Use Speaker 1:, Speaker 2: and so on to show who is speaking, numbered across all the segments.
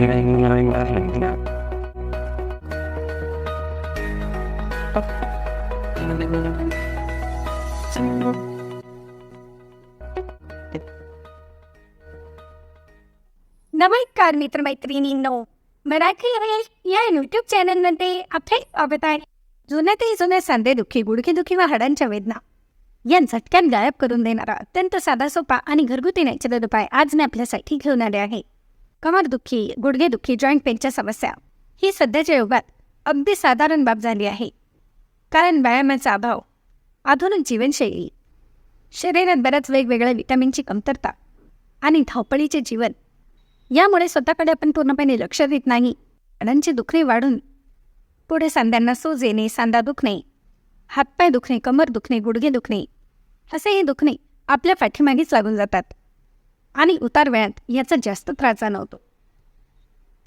Speaker 1: नमस्कार मित्रमैत्रिणींनो मराठी हवेल या यूट्यूब चॅनलमध्ये आपले स्वागत आहे. जुने ते जुन्या सांधेदुखी गुडघेदुखी व हाडांच्या वेदना. या झटक्यात गायब करून देणारा अत्यंत साधा सोपा आणि घरगुती नॅचरल उपाय आज मी आपल्यासाठी घेऊन आले आहे. कमरदुखी गुडघेदुखी जॉईंट पेनच्या समस्या. ही सध्याच्या युगात अगदी साधारण बाब झाली आहे. कारण व्यायामाचा अभाव आधुनिक जीवनशैली शरीरात बऱ्याच वेगवेगळ्या विटॅमिनची कमतरता आणि धावपळीचे जीवन यामुळे स्वतःकडे आपण पूर्णपणे लक्ष देत नाही. हाडांची दुखणी वाढून पुढे सांध्यांना सूज येणे सांधा दुखणे हातपाय दुखणे कमर दुखणे गुडघे दुखणे असेही दुखणे आपल्या पाठीमागेच लागून जातात. आणि उतार वेळात याचा जास्त त्रास जाणवतो.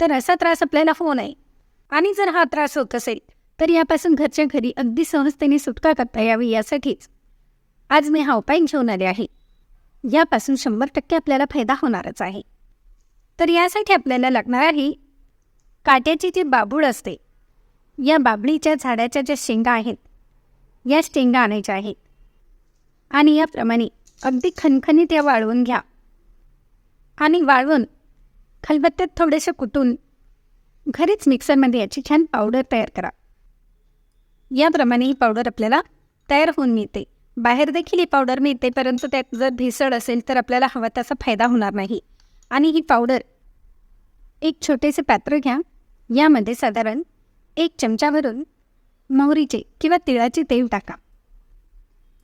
Speaker 1: तर असा त्रास आपल्याला होऊ नये आणि जर हा त्रास होत असेल तर यापासून घरच्या घरी अगदी सहजतेने सुटका करता यावी यासाठीच आज मी हा उपाय घेऊन आले आहे. यापासून शंभर टक्के आपल्याला फायदा होणारच आहे. तर यासाठी आपल्याला लागणार आहे काट्याची जी बाबूळ असते या बाबळीच्या झाडाच्या ज्या शेंगा आहेत या शेंगा आणायच्या आहेत. आणि याप्रमाणे अगदी खणखणीत या वाळवून घ्या. आणि वाळवून खलबत्त्यात थोडेसे कुटून घरीच मिक्सरमध्ये याची छान पावडर तयार करा. याप्रमाणे ही पावडर आपल्याला तयार होऊन मिळते. बाहेर देखील ही पावडर मिळते परंतु त्यात जर भेसळ असेल तर आपल्याला हवा तसा फायदा होणार नाही. आणि ही पावडर एक छोटेसे पात्र घ्या. यामध्ये साधारण एक चमचा भरून मोहरीचे किंवा तिळाचे तेल टाका.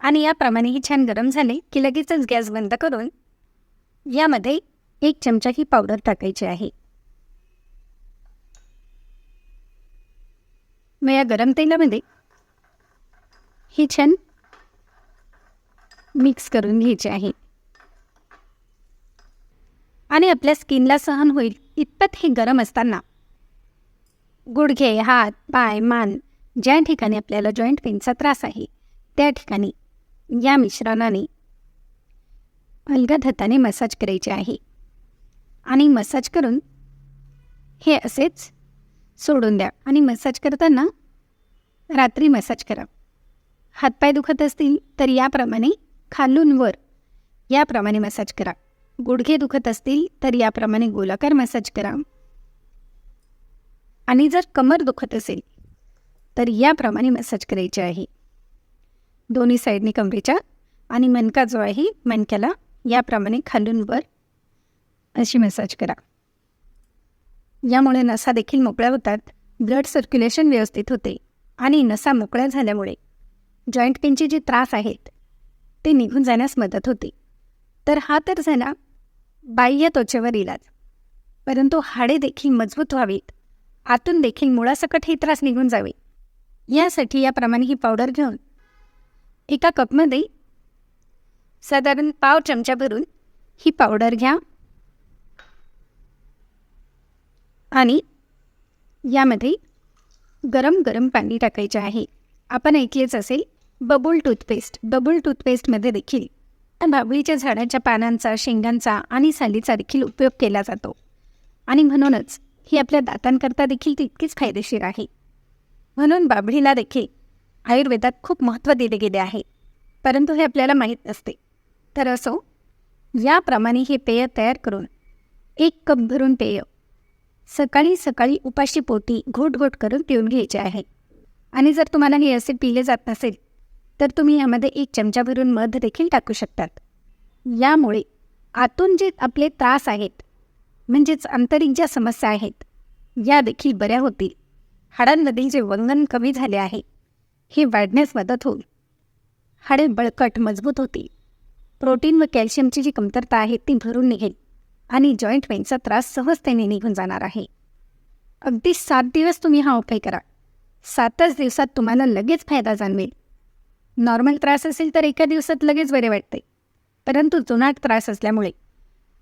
Speaker 1: आणि याप्रमाणे ही छान गरम झाले की लगेचच गॅस बंद करून यामध्ये एक चमचा ही पावडर टाकायची आहे. मग या गरम तेलामध्ये ही छान मिक्स करून घ्यायची आहे. आणि आपल्या स्किनला सहन होईल इतपत हे गरम असताना गुडघे हात पाय मान ज्या ठिकाणी आपल्याला जॉईंट पेनचा त्रास आहे त्या ठिकाणी या मिश्रणाने अलगद हाताने मसाज करायचे आहे. आणि मसाज करून हे असेच सोडून द्या. आणि मसाज करताना रात्री मसाज करा. हातपाय दुखत असतील तर याप्रमाणे खालून वर याप्रमाणे मसाज करा. गुडघे दुखत असतील तर याप्रमाणे गोलाकार मसाज करा. आणि जर कमर दुखत असेल तर याप्रमाणे मसाज करायचे आहे. दोन्ही साईडने कमरेच्या आणि मणका जो आहे मणक्याला याप्रमाणे खालून वर अशी मसाज करा. यामुळे नसा देखील मोकळ्या होतात ब्लड सर्क्युलेशन व्यवस्थित होते आणि नसा मोकळ्या झाल्यामुळे जॉईंट पेनचे जे त्रास आहेत ते निघून जाण्यास मदत होते. तर हा तर झाला बाह्य त्वचेवर इलाज. परंतु हाडे देखील मजबूत व्हावीत आतून देखील मुळासकट हे त्रास निघून जावे. यासाठी याप्रमाणे ही पावडर घेऊन एका कपमध्ये साधारण पाव चमचा भरून ही पावडर घ्या. आणि यामध्ये गरम गरम पाणी टाकायचे आहे. आपण ऐकलेच असेल बबूल टूथपेस्ट बबूल टूथपेस्टमध्ये देखील बाबळीच्या झाडाच्या पानांचा शेंगांचा आणि सालीचा देखील उपयोग केला जातो. आणि म्हणूनच ही आपल्या दातांकरता देखील तितकीच फायदेशीर आहे. म्हणून बाबळीला देखील आयुर्वेदात खूप महत्त्व दिले गेले आहे. परंतु हे आपल्याला माहीत नसते. तर असो याप्रमाणे हे पेय तयार करून एक कप भरून पेय सकाळी सकाळी उपाशी पोटी घोट घोट करून पिऊन घ्यायचे आहे. आणि जर तुम्हाला हे असे पिले जात नसेल तर तुम्ही यामध्ये एक चमचा भरून मध देखील टाकू शकतात. यामुळे आतून जे आपले त्रास आहेत म्हणजेच आंतरिक ज्या समस्या आहेत या देखील बऱ्या होतील. हाडांमधील जे वंगन कमी झाले आहे हे वाढण्यास मदत होईल. हाडे बळकट मजबूत होतील. प्रोटीन व कॅल्शियमची जी कमतरता आहे ती भरून निघेल. आणि जॉईंट पेनचा त्रास सहजतेने निघून जाणार आहे. अगदी सात दिवस तुम्ही हा उपाय करा. सातच दिवसात तुम्हाला लगेच फायदा जाणवेल. नॉर्मल त्रास असेल तर एका दिवसात लगेच बरे वाटते. परंतु जुनाट त्रास असल्यामुळे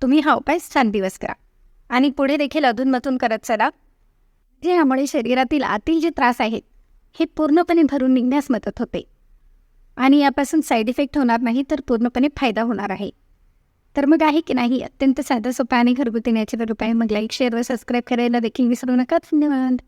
Speaker 1: तुम्ही हा उपाय सात दिवस करा. आणि पुढे देखील अधूनमधून करत चला. जे यामुळे शरीरातील आतील जे त्रास आहेत हे पूर्णपणे भरून निघण्यास मदत होते. आणि यापासून साईड इफेक्ट होणार नाही तर पूर्णपणे फायदा होणार आहे. तर मग आहे की नाही? अत्यंत साधं सोपा आणि घरगुती नॅचरल उपाय मग लाईक शेअर व सबस्क्राईब करायला देखील विसरू नका. धन्यवाद.